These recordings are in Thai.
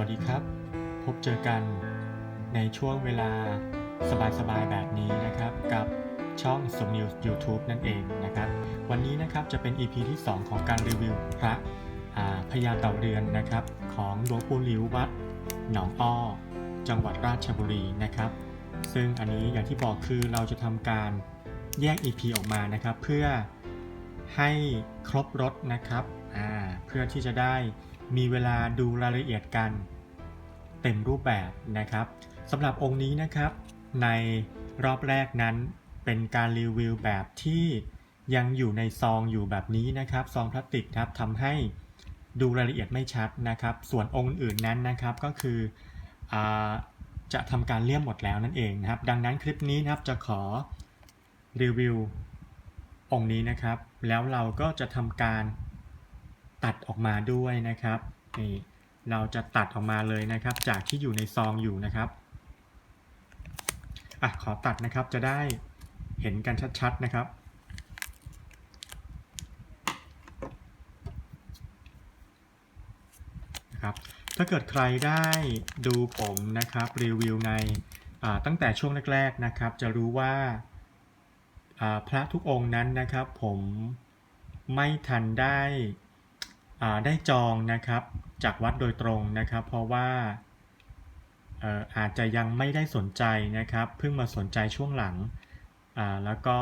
วัสดีครับ พบเจอกันในช่วงเวลาสบายๆแบบนี้นะครับ กับช่องสมนิว YouTube นั่นเองนะครับ วันนี้นะครับจะเป็น EP ที่ 2 ของการรีวิวพระพญาเต่าเรือนนะครับ ของหลวงปู่หลิววัดหนองอ้อ จังหวัดราชบุรีนะครับ ซึ่งอันนี้อย่างที่บอกคือเราจะทำการแยก EP ออกมานะครับ เพื่อให้ครบรถนะครับเพื่อที่จะได้ มีเวลาดูรายละเอียดกัน เต็มรูปแบบนะครับสำหรับองค์นี้นะครับ ในรอบแรกนั้นเป็นการรีวิวแบบที่ยังอยู่ในซองอยู่แบบนี้นะครับ ซองพลาสติกครับทำให้ดูรายละเอียดไม่ชัดนะครับ ส่วนองค์อื่นนั้นนะครับก็คืออจะทำการเลี่ยมหมดแล้วนั่นเองนะครับ ดังนั้นคลิปนี้นะครับจะขอรีวิวองค์นี้นะครับ แล้วเราก็จะทำการ ตัดออกมาด้วยนะครับนี่เราจะตัดออกมาเลยนะครับ จากที่อยู่ในซองอยู่นะครับอะขอตัดนะครับจะได้เห็นกันชัดๆนะครับนะครับ ถ้าเกิดใครได้ดูผมนะครับรีวิวในตั้งแต่ช่วงแรกๆนะครับ จะรู้ว่าพระทุกองค์นั้นนะครับ ผมไม่ทันได้ ได้จองนะครับจากวัดโดยตรงนะครับ เพราะว่าอาจจะยังไม่ได้สนใจนะครับเพิ่งมาสนใจช่วงหลังแล้วก็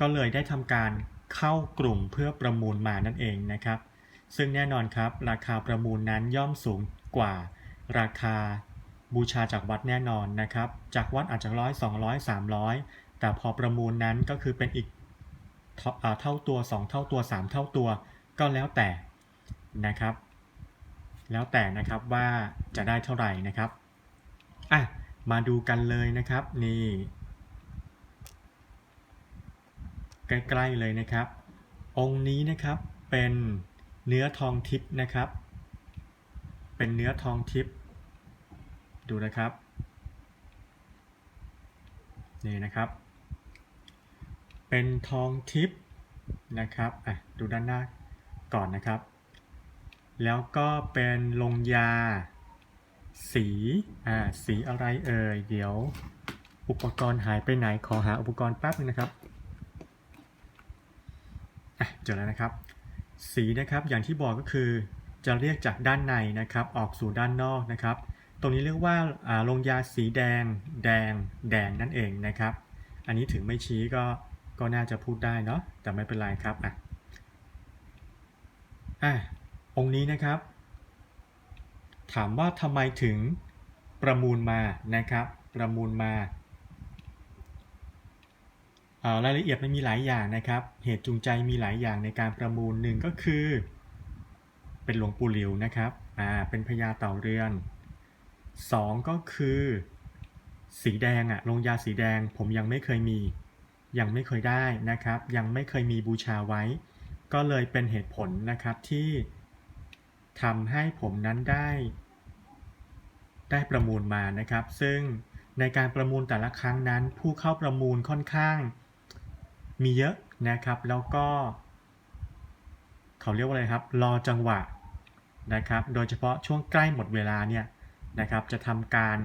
ก็เลยได้ทำการเข้ากลุ่มเพื่อประมูลมานั่นเองนะครับ ซึ่งแน่นอนครับ ราคาประมูลนั้นย่อมสูงกว่าราคาบูชาจากวัดแน่นอนนะครับ จากวัดอาจจะร้อยสองร้อยสามร้อยแต่พอประมูลนั้นก็คือเป็นอีกเท่าอ่าเท่าตัว 2 เท่าตัว 3 เท่าตัว ก็แล้วแต่นะครับ แล้วแต่นะครับว่าจะได้เท่าไหร่นะครับอะมาดูกันเลยนะครับนี่ใกล้ๆเลยนะครับ องค์นี้นะครับเป็นเนื้อทองทิพย์นะครับ เป็นเนื้อทองทิพย์ดูนะครับนี่นะครับ เป็นทองทิพย์นะครับอะดูด้านหน้า ก่อนนะครับ แล้วก็เป็นลงยา สี อ่า สีอะไรเอ่ย เดี๋ยวอุปกรณ์หายไปไหน ขอหาอุปกรณ์แป๊บนึงนะครับ อะ เจอแล้วนะครับ สีนะครับ อย่างที่บอกก็คือจะเรียกจากด้านในนะครับ ออกสู่ด้านนอกนะครับ ตรงนี้เรียกว่าอ่าลงยาสีแดง แดง แดงนั่นเองนะครับ อันนี้ถึงไม่ชี้ก็ ก็น่าจะพูดได้เนาะ แต่ไม่เป็นไรครับ อะ อะองค์นี้นะครับ ถามว่าทำไมถึงประมูลมานะครับ ประมูลมาเอ่อรายละเอียดมันมีหลายอย่างนะครับ เหตุจูงใจมีหลายอย่างในการประมูลหนึ่งก็คือ เป็นหลวงปู่หลิวนะครับอ่าเป็นพญาเต่าเรือนสองก็คือ สีแดงอะลงยาสีแดงผมยังไม่เคยมี ยังไม่เคยได้นะครับ ยังไม่เคยมีบูชาไว้ ก็เลยเป็นเหตุผลนะครับที่ทำให้ผมนั้นได้ ได้ประมูลมานะครับ ซึ่งในการประมูลแต่ละครั้งนั้น ผู้เข้าประมูลค่อนข้าง มีเยอะนะครับ แล้วก็ เขาเรียกว่าอะไรครับ รอจังหวะนะครับ โดยเฉพาะช่วงใกล้หมดเวลาเนี่ยนะครับ จะทำการ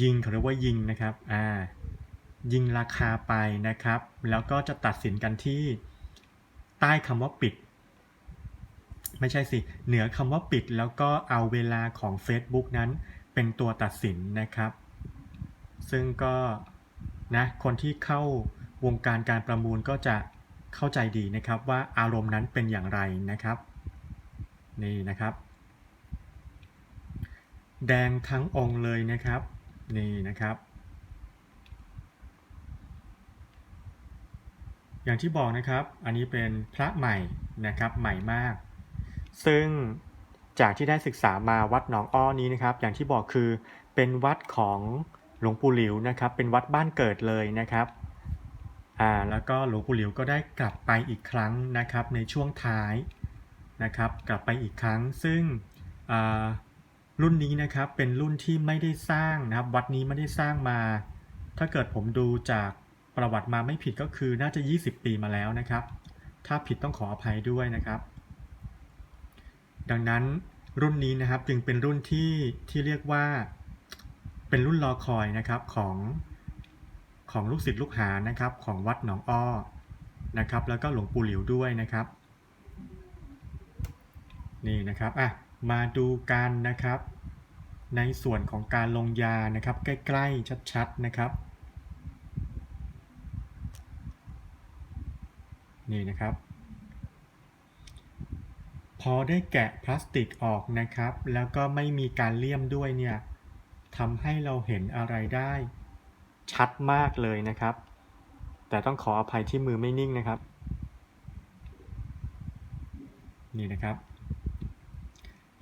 ยิงเขาเรียกว่ายิงนะครับ อ่า ยิงราคาไปนะครับ แล้วก็จะตัดสินกันที่ ใต้คำว่าปิด ไม่ใช่สิ เหนือคำว่าปิดแล้วก็เอาเวลาของ Facebook นั้นเป็นตัวตัดสินนะครับ ซึ่งก็นะคนที่เข้าวงการการประมูลก็จะเข้าใจดีนะครับว่าอารมณ์นั้นเป็นอย่างไรนะครับ นี่นะครับ แดงทั้งองค์เลยนะครับ นี่นะครับ อย่างที่บอกนะครับ อันนี้เป็นพระใหม่นะครับใหม่มาก ซึ่งจากที่ได้ศึกษามาวัดหนองอ้อนี้นะครับ อย่างที่บอกคือเป็นวัดของหลวงปู่หลิวนะครับ เป็นวัดบ้านเกิดเลยนะครับอ่าแล้วก็หลวงปู่หลิวก็ได้กลับไปอีกครั้งนะครับ ในช่วงท้ายนะครับ กลับไปอีกครั้ง ซึ่งอ่ารุ่นนี้นะครับเป็นรุ่นที่ไม่ได้สร้างนะครับ วัดนี้ไม่ได้สร้างมา ถ้าเกิดผมดูจาก ประวัติมาไม่ผิดก็คือน่าจะ 20 ปีมาแล้วนะครับ ถ้าผิดต้องขออภัยด้วยนะครับ ดังนั้นรุ่นนี้นะครับจึงเป็นรุ่นที่ที่เรียกว่าเป็นรุ่นรอคอยนะครับของของลูกศิษย์ลูกหานะครับของวัดหนองอ้อนะครับ แล้วก็หลวงปู่หลิวด้วยนะครับ นี่นะครับอะมาดูกันนะครับ ในส่วนของการลงยานะครับ ใกล้ๆชัดๆนะครับ นี่นะครับ พอได้แกะพลาสติกออกนะครับ แล้วก็ไม่มีการเลี่ยมด้วยเนี่ยทำให้เราเห็นอะไรได้ ชัดมากเลยนะครับ แต่ต้องขออภัยที่มือไม่นิ่งนะครับ นี่นะครับ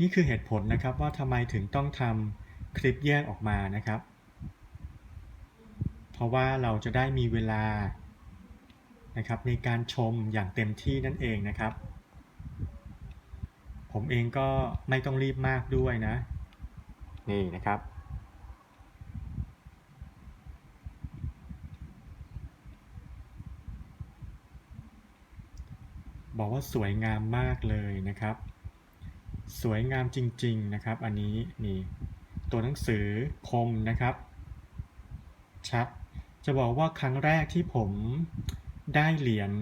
นี่คือเหตุผลนะครับว่าทำไมถึงต้องทำคลิปแยกออกมานะครับ เพราะว่าเราจะได้มีเวลา นะครับในการชมอย่างเต็มที่นั่นเองนะครับ ผมเองก็ไม่ต้องรีบมากด้วยนะ นี่นะครับ บอกว่าสวยงามมากเลยนะครับ สวยงามจริง ๆนะครับ อันนี้นี่ตัวหนังสือคมนะครับชัดจะบอกว่าครั้งแรกที่ผม ได้เหรียญ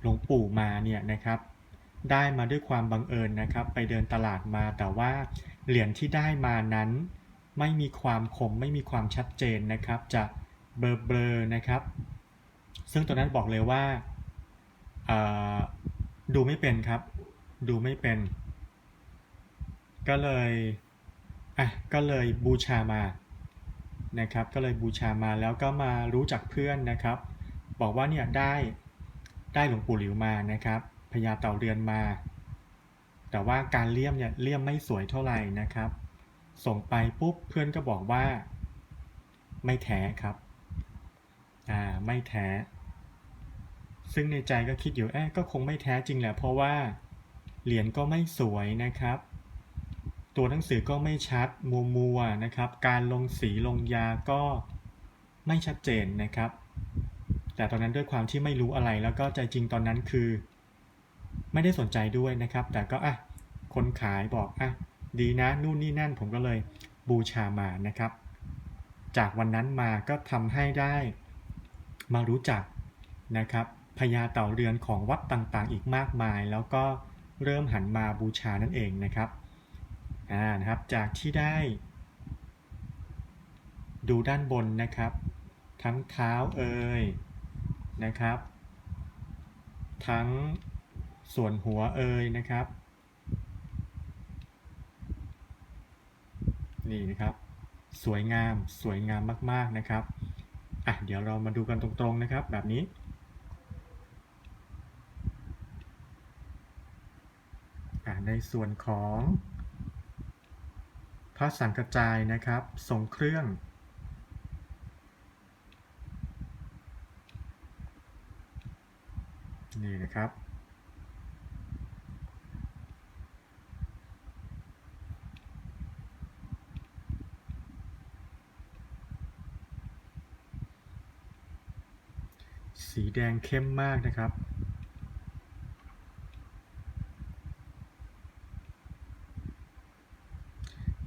หลวงปู่มาเนี่ยนะครับ ได้มาด้วยความบังเอิญนะครับ ไปเดินตลาดมาแต่ว่าเหรียญที่ได้มานั้น ไม่มีความคมไม่มีความชัดเจนนะครับ จะเบลอๆนะครับ ซึ่งตัวนั้นบอกเลยว่าดูไม่เป็นครับ ดูไม่เป็น ก็เลยอะก็เลยบูชามานะครับ ก็เลยบูชามาแล้วก็มารู้จักเพื่อนนะครับ บอกว่าเนี่ยได้ได้หลวงปู่หลิวมานะครับพญาเต่าเรือนมา แต่ว่าการเลี่ยมเนี่ยเลี่ยมไม่สวยเท่าไหร่นะครับ ส่งไปปุ๊บเพื่อนก็บอกว่า ไม่แท้ครับอ่าไม่แท้ ซึ่งในใจก็คิดอยู่แอะก็คงไม่แท้จริงแหละเพราะว่าเหรียญก็ไม่สวยนะครับ ตัวหนังสือก็ไม่ชัดมัวมัวนะครับ การลงสีลงยาก็ไม่ชัดเจนนะครับ แต่ตอนนั้นด้วยความที่ไม่รู้อะไรแล้วก็ใจจริงตอนนั้นคือ ไม่ได้สนใจด้วยนะครับ แต่ก็อะคนขายบอกอะดีนะนู่นนี่นั่นผมก็เลยบูชามานะครับ จากวันนั้นมาก็ทำให้ได้มารู้จักนะครับพญาเต่าเรือนของวัดต่างๆ อีกมากมาย แล้วก็เริ่มหันมาบูชานั่นเองนะครับอ่านะครับจากที่ได้ ดูด้านบนนะครับ ทั้งเท้าเอ่ย นะครับ ทั้งส่วนหัวเอยนะครับ นี่นะครับ สวยงามสวยงามมากๆนะครับอะเดี๋ยวเรามาดูกันตรงๆนะครับแบบนี้อะในส่วนของพระสังกระจายนะครับทรงเครื่อง นี่นะครับ สีแดงเข้มมากนะครับ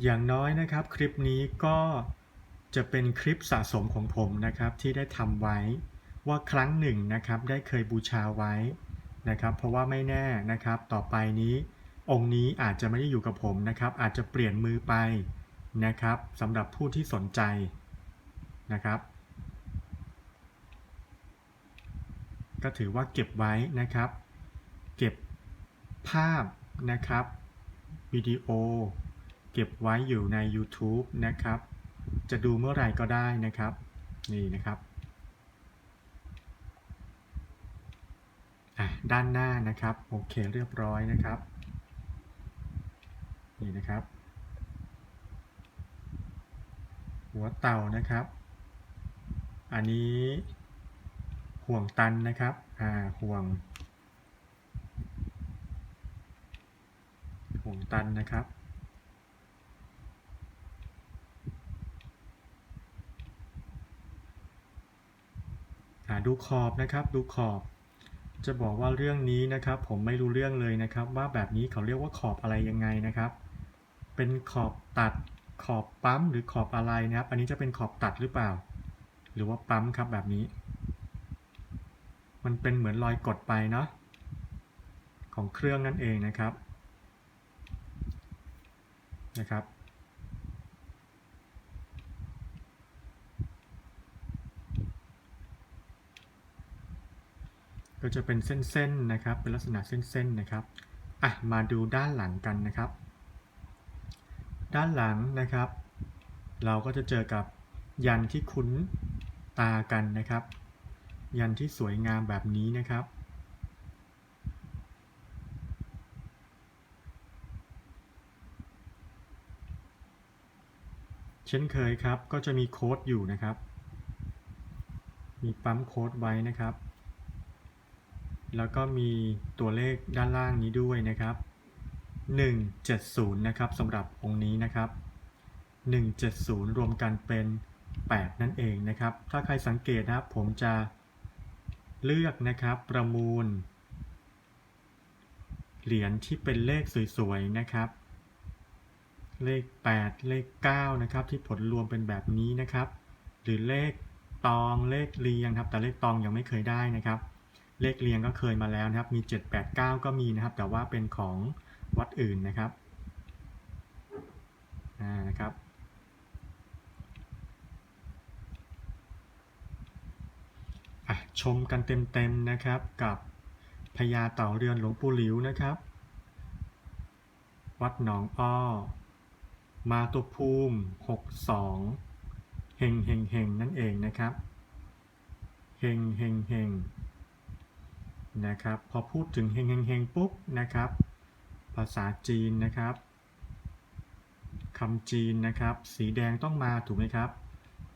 อย่างน้อยนะครับคลิปนี้ก็จะเป็นคลิปสะสมของผมนะครับที่ได้ทำไว้ ว่าครั้งหนึ่งนะครับได้เคยบูชาไว้นะครับ เพราะว่าไม่แน่นะครับ ต่อไปนี้องค์นี้อาจจะไม่ได้อยู่กับผมนะครับ อาจจะเปลี่ยนมือไปนะครับสำหรับผู้ที่สนใจนะครับ ก็ถือว่าเก็บไว้นะครับ เก็บภาพนะครับวิดีโอ เก็บไว้อยู่ใน YouTube นะครับ จะดูเมื่อไหร่ก็ได้นะครับ นี่นะครับอะ ด้านหน้านะครับโอเคเรียบร้อยนะครับนี่นะครับ หัวเต่านะครับ อันนี้ห่วงตันนะครับอ่าห่วง ห่วงตันนะครับอ่าดูขอบนะครับดูขอบ จะบอกว่าเรื่องนี้นะครับ ผมไม่รู้เรื่องเลยนะครับ ว่าแบบนี้เขาเรียกว่าขอบอะไรยังไงนะครับ เป็นขอบตัดขอบปั๊มหรือขอบอะไรนะครับ อันนี้จะเป็นขอบตัดหรือเปล่า หรือว่าปั๊มครับแบบนี้ มันเป็นเหมือนรอยกดไปเนาะของเครื่องนั่นเองนะครับนะครับ ก็จะเป็นเส้นๆนะครับ เป็นลักษณะเส้นๆนะครับอะมาดูด้านหลังกันนะครับ ด้านหลังนะครับ เราก็จะเจอกับยันที่คุ้นตากันนะครับ ยันที่สวยงามแบบนี้นะครับเช่นเคยครับ ก็จะมีโค้ดอยู่นะครับ มีปั๊มโค้ดไว้นะครับ แล้วก็มีตัวเลขด้านล่างนี้ด้วยนะครับ 170 นะครับสำหรับองค์นี้นะครับ 170 รวมกันเป็น 8 นั่นเองนะครับ ถ้าใครสังเกตนะครับผมจะเลือกนะครับประมูล เหรียญที่เป็นเลขสวยๆนะครับ เลข 8 เลข 9 นะครับที่ผลรวมเป็นแบบนี้นะครับ หรือเลขตองเลขเรียงครับ แต่เลขตองยังไม่เคยได้นะครับ เลขเรียงก็เคยมาแล้วนะครับ มี 7 8 9 ก็มีนะครับ แต่ว่าเป็นของวัดอื่นนะครับอ่านะครับ ชมกันเต็มๆนะครับกับพญาเต่าเรือนหลวงปู่หลิวนะครับ วัดหนองอ้อ มาตุภูมิ 62เฮงเฮงเฮงนั่นเองนะครับเฮงเฮงเฮง นะครับ พอพูดถึงเฮงเฮงเฮงปุ๊บนะครับ ภาษาจีนนะครับคำจีนนะครับ สีแดงต้องมาถูกไหมครับ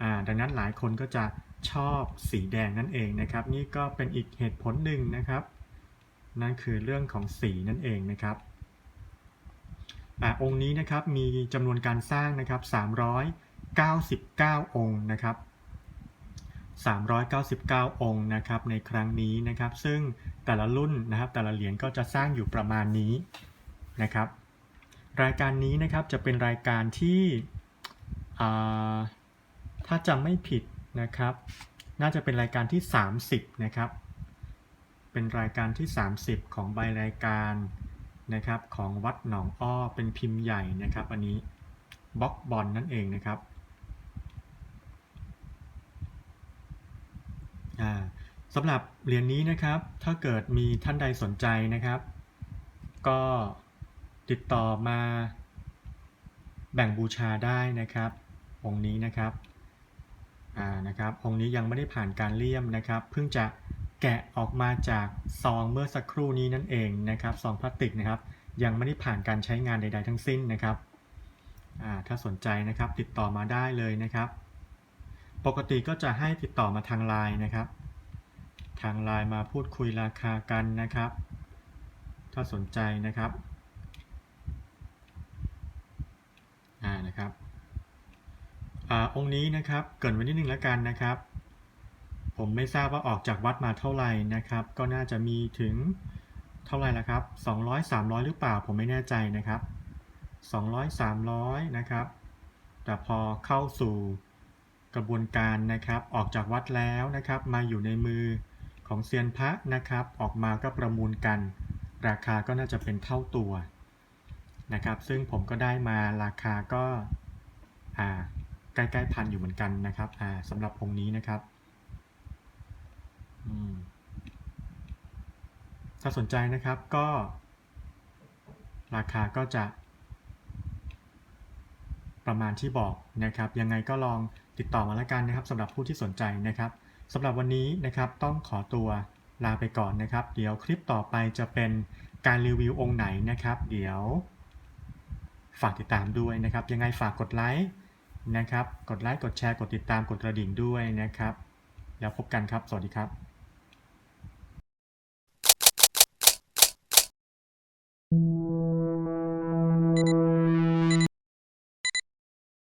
อ่าดังนั้นหลายคนก็จะชอบสีแดงนั่นเองนะครับ นี่ก็เป็นอีกเหตุผลหนึ่งนะครับ นั่นคือเรื่องของสีนั่นเองนะครับอ่าองค์นี้นะครับมีจำนวนการสร้างนะครับ399 องค์นะครับ 399 องค์นะครับในครั้งนี้นะครับ ซึ่งแต่ละรุ่นนะครับแต่ละเหรียญก็จะสร้างอยู่ประมาณนี้นะครับ รายการนี้นะครับจะเป็นรายการที่ถ้าจำไม่ผิดนะครับ น่าจะเป็นรายการที่ 30 นะครับ เป็นรายการที่ 30 ของใบรายการนะครับของวัดหนองอ้อเป็นพิมพ์ใหญ่นะครับ อันนี้บล็อกบอลนั่นเองนะครับ อ่า สำหรับเหรียญนี้นะครับ ถ้าเกิดมีท่านใดสนใจนะครับ ก็ติดต่อมาแบ่งบูชาได้นะครับ องค์นี้นะครับ อ่า นะครับ องค์นี้ยังไม่ได้ผ่านการเลี่ยมนะครับ เพิ่งจะแกะออกมาจากซองเมื่อสักครู่นี้นั่นเองนะครับ ซองพลาสติกนะครับ ยังไม่ได้ผ่านการใช้งานใด ๆ ทั้งสิ้นนะครับ อ่า ถ้าสนใจนะครับ ติดต่อมาได้เลยนะครับ ปกติก็จะให้ติดต่อมาทางไลน์นะครับ ทางไลน์มาพูดคุยราคากันนะครับ ถ้าสนใจนะครับอ่านะครับอ่าองค์นี้นะครับเกินไว้นิดนึงแล้วกันนะครับ ผมไม่ทราบว่าออกจากวัดมาเท่าไหร่นะครับ ก็น่าจะมีถึงเท่าไหร่ละครับ 200 300 หรือเปล่าผมไม่แน่ใจนะครับ 200 300 นะครับ แต่พอเข้าสู่กระบวนการนะครับ ออกจากวัดแล้วนะครับ มาอยู่ในมือ ของเซียนพระนะครับ ออกมาก็ประมูลกัน ราคาก็น่าจะเป็นเท่าตัวนะครับ ซึ่งผมก็ได้มาราคาก็อ่าใกล้ๆพันอยู่เหมือนกันนะครับอ่าสำหรับองค์นี้นะครับถ้าสนใจนะครับก็ ราคาก็จะ ประมาณที่บอกนะครับ ยังไงก็ลองติดต่อมาแล้วกันนะครับสำหรับผู้ที่สนใจนะครับ สำหรับวันนี้นะครับต้องขอตัวลาไปก่อนนะครับ เดี๋ยวคลิปต่อไปจะเป็นการรีวิวองค์ไหนนะครับ เดี๋ยวฝากติดตามด้วยนะครับ ยังไงฝากกดไลค์นะครับ กดไลค์ กดแชร์ กดติดตาม กดกระดิ่งด้วยนะครับ แล้วพบกันครับ สวัสดีครับ